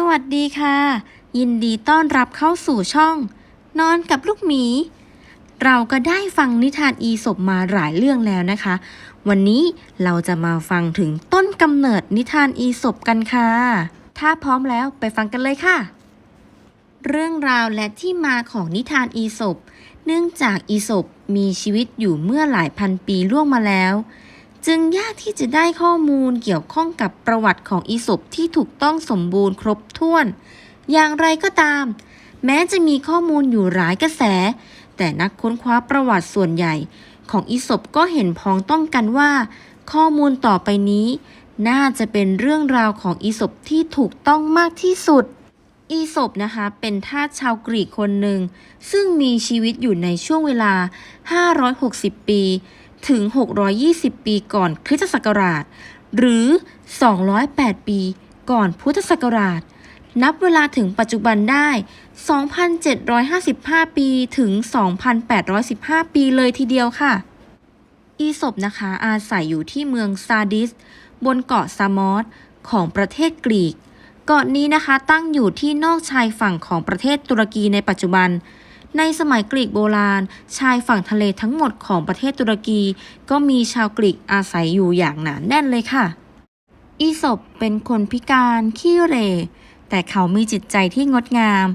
สวัสดีค่ะ ยินดีต้อนรับเข้าสู่ช่อง นอนกับลูกหมี เราก็ได้ฟังนิทานอีสบมาหลายเรื่องแล้วนะคะ วันนี้เราจะมาฟังถึงต้นกำเนิดนิทานอีสบกันค่ะ ถ้าพร้อมแล้วไปฟังกันเลยค่ะ เรื่องราวและที่มาของนิทานอีสบเนื่องจากอีสบมีชีวิตอยู่เมื่อหลายพันปีล่วงมาแล้ว จึงยากที่จะได้ข้อมูลเกี่ยวข้องกับประวัติของอีสบที่ถูกต้องสมบูรณ์ครบถ้วน อย่างไรก็ตาม แม้จะมีข้อมูลอยู่หลายกระแส แต่นักค้นคว้าประวัติส่วนใหญ่ ของอีสบก็เห็นพ้องต้องกันว่า ข้อมูลต่อไปนี้ น่าจะเป็นเรื่องราวของอีสบที่ถูกต้องมากที่สุด อีสบนะคะเป็นทาสชาวกรีกคนหนึ่งซึ่งมีชีวิตอยู่ในช่วงเวลา 560 ปี ถึง 620 ปีก่อนคริสตศักราช หรือ 208 ปีก่อนพุทธศักราช นับเวลาถึงปัจจุบันได้ 2,755 ปีถึง 2,815 ปีเลยทีเดียวค่ะ อีสบนะคะอาศัยอยู่ที่เมืองซาดิส บนเกาะซามอสของประเทศกรีก เกาะนี้นะคะตั้งอยู่ที่นอกชายฝั่งของประเทศตุรกีในปัจจุบัน ในสมัยกรีกโบราณ ชายฝั่งทะเลทั้งหมดของประเทศตุรกี ก็มีชาวกรีกอาศัยอยู่อย่างหนาแน่นเลยค่ะ อีสบเป็นคนพิการขี้เร แต่เขามีจิตใจที่งดงาม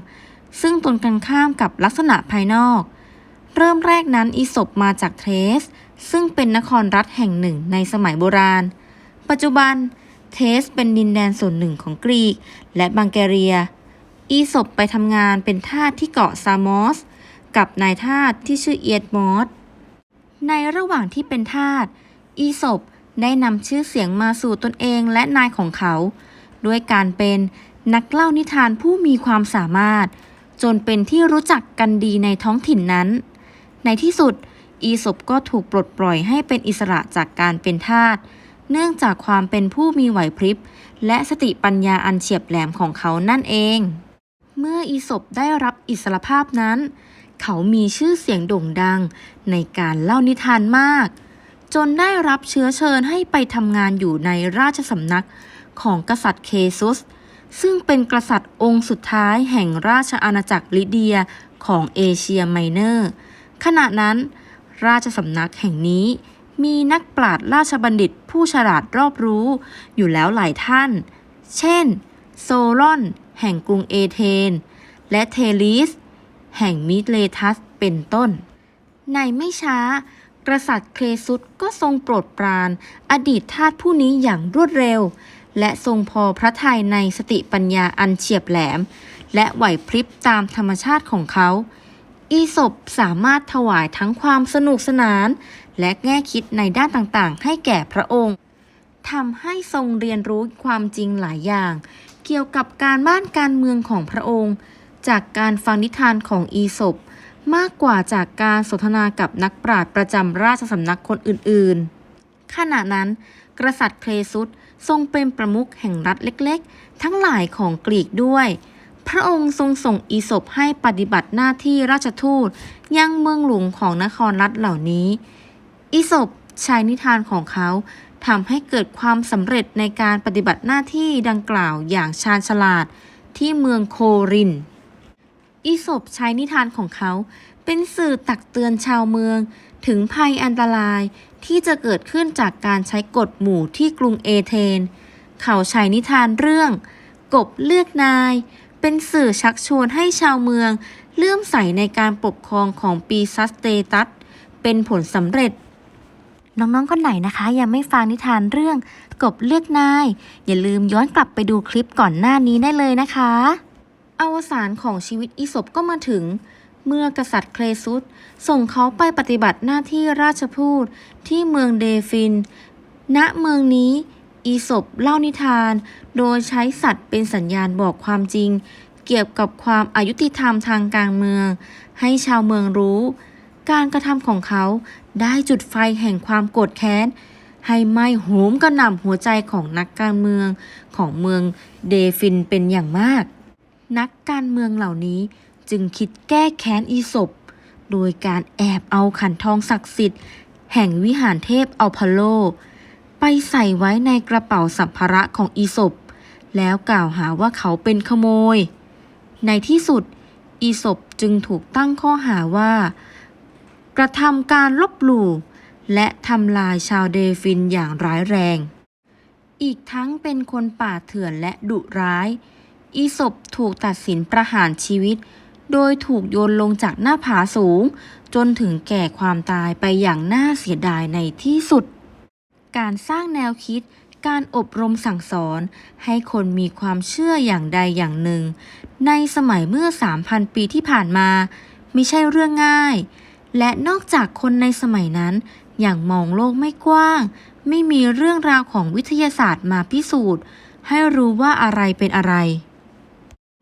ซึ่งตรงกันข้ามกับลักษณะภายนอก เริ่มแรกนั้นอีสบมาจากเทรส ซึ่งเป็นนครรัฐแห่งหนึ่งในสมัยโบราณ ปัจจุบันเทสเป็นดินแดนส่วนหนึ่งของกรีกและบังแกเรีย อีสบไปทำงานเป็นทาสที่เกาะซามอส กับนายทาสที่ชื่อเอียดมอส ในระหว่างที่เป็นทาส อีสบได้นำชื่อเสียงมาสู่ตนเองและนายของเขา ด้วยการเป็นนักเล่านิทานผู้มีความสามารถ จนเป็นที่รู้จักกันดีในท้องถิ่นนั้น ในที่สุด อีสบก็ถูกปลดปล่อยให้เป็นอิสระจากการเป็นทาสเนื่องจากความเป็นผู้มีไหวพริบ และสติปัญญาอันเฉียบแหลมของเขานั่นเอง เมื่ออีสบได้รับอิสรภาพนั้น เขามีชื่อเสียงโด่งดังในการเล่านิทานมาก จนได้รับเชื้อเชิญให้ไปทำงานอยู่ในราชสำนักของกษัตริย์เคซุส ซึ่งเป็นกษัตริย์องค์สุดท้ายแห่งราชอาณาจักรลิเดียของเอเชียไมเนอร์ ขณะนั้น ราชสำนักแห่งนี้มีนักปราชญ์ราชบัณฑิตผู้ฉลาดรอบรู้อยู่แล้วหลายท่าน เช่น โซลอน แห่งกรุงเอเธน และเทลิส แห่งมิเลทัสเป็นต้น ในไม่ช้า กษัตริย์เครซุสก็ทรงโปรดปราน อดีตทาสผู้นี้อย่างรวดเร็ว และทรงพอพระทัยในสติปัญญาอันเฉียบแหลม และไหวพริบตามธรรมชาติของเขา อีสบสามารถถวายทั้งความสนุกสนาน และแง่คิดในด้านต่างๆ ให้แก่พระองค์ทำให้ทรงเรียนรู้ความจริงหลายอย่าง เกี่ยวกับการบ้านการเมืองของพระองค์ จากการฟังนิทานของอีสบมากกว่าจากการสนทนากับนักปราชญ์ประจำราชสำนักคนอื่นๆ ขณะนั้น กษัตริย์เครซุสทรงเป็นประมุขแห่งรัฐเล็กๆ ทั้งหลายของกรีกด้วย พระองค์ทรงส่งอีสบให้ปฏิบัติหน้าที่ราชทูตยังเมืองหลวงของนครรัฐเหล่านี้ อีสบใช้นิทานของเขา ทำให้เกิดความสำเร็จในการปฏิบัติหน้าที่ดังกล่าวอย่างชาญฉลาดที่เมืองโคริน อีสบใช้นิทานของเขาเป็นสื่อตักเตือนชาวเมือง ถึงภัยอันตรายที่จะเกิดขึ้นจากการใช้กฎหมู่ที่กรุงเอเธน เขาใช้นิทานเรื่อง กบเลือกนาย เป็นสื่อชักชวนให้ชาวเมือง เลื่อมใสในการปกครองของปีซัสเตตัส เป็นผลสำเร็จ น้องๆคนไหนนะคะ ยังไม่ฟังนิทานเรื่องกบเลือกนาย อย่าลืมย้อนกลับไปดูคลิปก่อนหน้านี้ได้เลยนะคะ อวสานของชีวิตอีสบก็มาถึง เมื่อกษัตริย์เครซุสส่งเขาไปปฏิบัติหน้าที่ราชพูดที่เมืองเดฟิน ณเมืองนี้อีสบเล่านิทาน โดยใช้สัตว์เป็นสัญญาณบอกความจริง เกี่ยวกับความอายุติธรรมทางการเมือง ให้ชาวเมืองรู้ การกระทำของเขาได้จุดไฟแห่งความโกรธแค้น ให้ไหม้โหมกระหน่ำหัวใจของนักการเมืองของเมืองเดฟินเป็นอย่างมาก นักการเมืองเหล่านี้จึงคิดแก้แค้นอีสบโดยการแอบเอาขันทองศักดิ์สิทธิ์ แห่งวิหารเทพอัลพอลโล ไปใส่ไว้ในกระเป๋าสัมภาระของอีสบแล้วกล่าวหาว่าเขาเป็นขโมย ในที่สุด อีศบจึงถูกตั้งข้อหาว่า กระทำการลบหลู่และทำลายชาวเดฟินอย่างร้ายแรง อีกทั้งเป็นคนป่าเถื่อนและดุร้าย อีศบถูกตัดสินประหารชีวิต โดยถูกโยนลงจากหน้าผาสูง จนถึงแก่ความตายไปอย่างน่าเสียดายในที่สุด การสร้างแนวคิดการอบรมสั่งสอนให้คนมีความเชื่ออย่างใดอย่างหนึ่ง ในสมัยเมื่อ 3,000 ปีที่ผ่านมา ไม่ใช่เรื่องง่าย และนอกจากคนในสมัยนั้นอย่างมองโลกไม่กว้าง ไม่มีเรื่องราวของวิทยาศาสตร์มาพิสูจน์ ให้รู้ว่าอะไรเป็นอะไร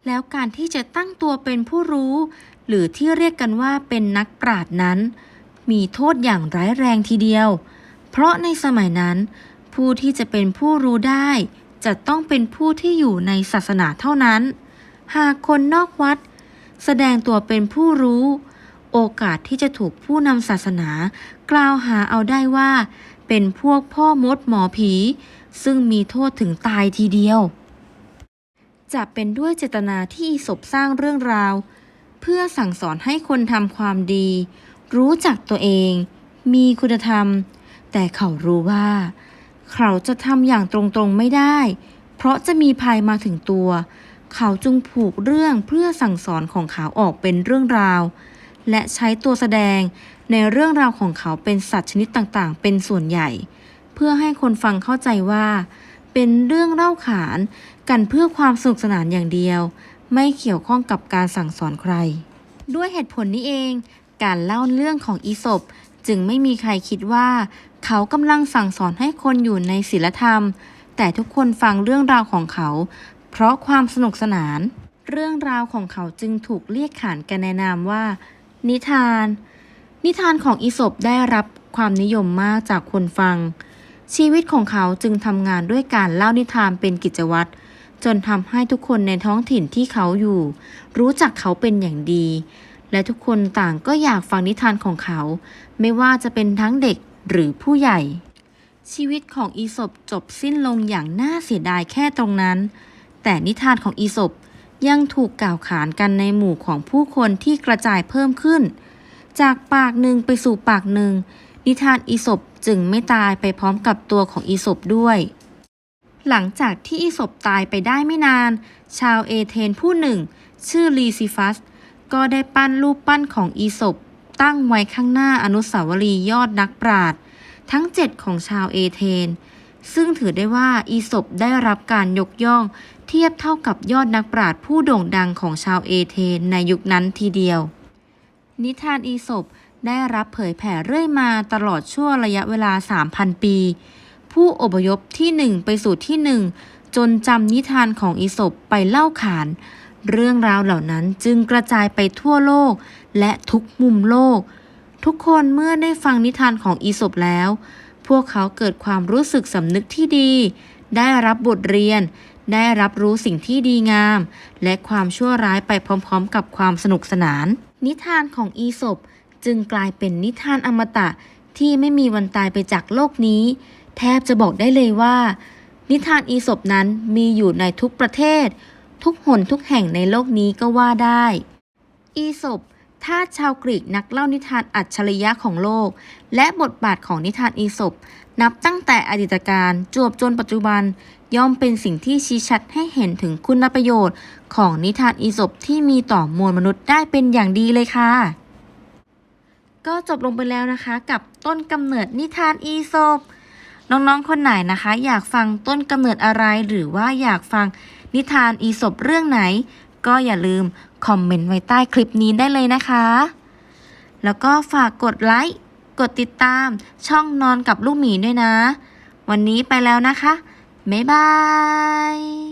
แล้วการที่จะตั้งตัวเป็นผู้รู้ หรือที่เรียกกันว่าเป็นนักปราชญ์นั้น มีโทษอย่างร้ายแรงทีเดียว เพราะในสมัยนั้น ผู้ที่จะเป็นผู้รู้ได้ จะต้องเป็นผู้ที่อยู่ในศาสนาเท่านั้น หากคนนอกวัด แสดงตัวเป็นผู้รู้ โอกาสที่จะถูกผู้นำศาสนา กล่าวหาเอาได้ว่า เป็นพวกพ่อมดหมอผี ซึ่งมีโทษถึงตายทีเดียว จะเป็นด้วยเจตนาที่ศบสร้างเรื่องราว เพื่อสั่งสอนให้คนทำความดี รู้จักตัวเอง มีคุณธรรม แต่เขารู้ว่า เขาจะทำอย่างตรงๆไม่ได้ เพราะจะมีภัยมาถึงตัว เขาจึงผูกเรื่องเพื่อสั่งสอนของเขาออกเป็นเรื่องราว และใช้ตัวแสดงในเรื่องราวของเขาเป็นสัตว์ชนิดต่างๆ เป็นส่วนใหญ่ เพื่อให้คนฟังเข้าใจว่า เป็นเรื่องเล่าขานกันเพื่อความสนุกสนานอย่างเดียว ไม่เกี่ยวข้องกับการสั่งสอนใคร ด้วยเหตุผลนี้เอง การเล่าเรื่องของอีสปจึงไม่มีใครคิดว่า เขากำลังสั่งสอนให้คนอยู่ในศีลธรรม แต่ทุกคนฟังเรื่องราวของเขา เพราะความสนุกสนาน เรื่องราวของเขาจึงถูกเรียกขานกันในนามว่า นิทาน นิทานของอีสปได้รับความนิยมมากจากคนฟัง ชีวิตของเขาจึงทำงานด้วยการเล่านิทานเป็นกิจวัตรจนทำให้ทุกคนในท้องถิ่นที่เขาอยู่ รู้จักเขาเป็นอย่างดี และทุกคนต่างก็อยากฟังนิทานของเขา ไม่ว่าจะเป็นทั้งเด็กหรือผู้ใหญ่ ชีวิตของอีสปจบสิ้นลงอย่างน่าเสียดายแค่ตรงนั้น แต่นิทานของอีสป ยังถูกกล่าวขานกันในหมู่ของผู้คนที่กระจายเพิ่มขึ้น จากปากหนึ่งไปสู่ปากหนึ่ง นิทานอีสปจึงไม่ตายไปพร้อมกับตัวของอีสปด้วย หลังจากที่อีสปตายไปได้ไม่นาน ชาวเอเธนผู้หนึ่ง ชื่อลีซิฟัส ก็ได้ปั้นรูปปั้นของอีสปตั้งไว้ข้างหน้าอนุสาวรีย์ยอดนักปราชญ์ทั้งเจ็ดของชาวเอเธนซึ่งถือได้ว่าอีสปได้รับการยกย่อง เทียบเท่ากับยอดนักปราชญ์ผู้โด่งดังของชาวเอเธนในยุคนั้นทีเดียว นิทานอีสปได้รับเผยแผ่เรื่อยมาตลอดช่วงระยะเวลา 3,000 ปี ผู้อพยพที่หนึ่งไปสู่ที่หนึ่งจนจำนิทานของอีสปไปเล่าขาน เรื่องราวเหล่านั้นจึงกระจายไปทั่วโลกและทุกมุมโลก ทุกคนเมื่อได้ฟังนิทานของอีสปแล้ว พวกเขาเกิดความรู้สึกสำนึกที่ดี ได้รับบทเรียน ได้รับรู้สิ่งที่ดีงาม และความชั่วร้ายไปพร้อมๆ กับความสนุกสนาน นิทานของอีสปจึงกลายเป็นนิทานอมตะที่ไม่มีวันตายไปจากโลกนี้ แทบจะบอกได้เลยว่า นิทานอีสปนั้นมีอยู่ในทุกประเทศ ทุกหนทุกแห่งในโลกนี้ก็ว่าได้ อีสป ทาสชาวกรีกนักเล่านิทานอัจฉริยะของโลก และบทบาทของนิทานอีสปนับตั้งแต่อดีตการจวบจนปัจจุบัน ย่อมเป็นสิ่งที่ชี้ชัดให้เห็นถึงคุณประโยชน์ ของนิทานอีสปที่มีต่อมวลมนุษย์ได้เป็นอย่างดีเลยค่ะ ก็จบลงไปแล้วนะคะ กับต้นกำเนิดนิทานอีสปน้องๆคนไหนนะคะ อยากฟังต้นกำเนิดอะไรหรือว่าอยากฟังนิทานอีสปเรื่องไหน ก็อย่าลืมคอมเมนต์ไว้ใต้คลิปนี้ได้เลยนะคะ แล้วก็ฝากกดไลค์ กดติดตามช่องนอนกับลูกหมีด้วยนะ วันนี้ไปแล้วนะคะ บ๊ายบาย